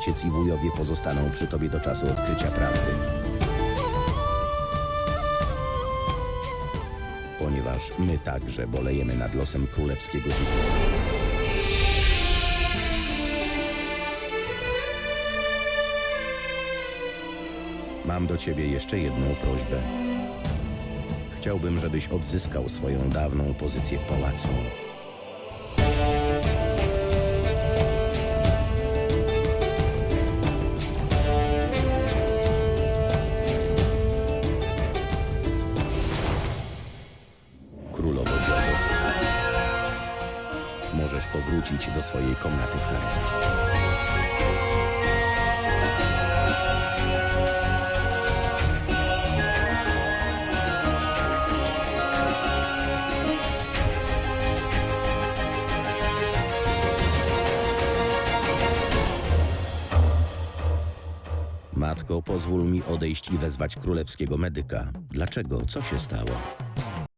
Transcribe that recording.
ojciec i wujowie pozostaną przy tobie do czasu odkrycia prawdy. Ponieważ my także bolejemy nad losem królewskiego dziedzica. Mam do ciebie jeszcze jedną prośbę. Chciałbym, żebyś odzyskał swoją dawną pozycję w pałacu. Możesz powrócić do swojej komnaty w. Matko, pozwól mi odejść i wezwać królewskiego medyka. Dlaczego? Co się stało?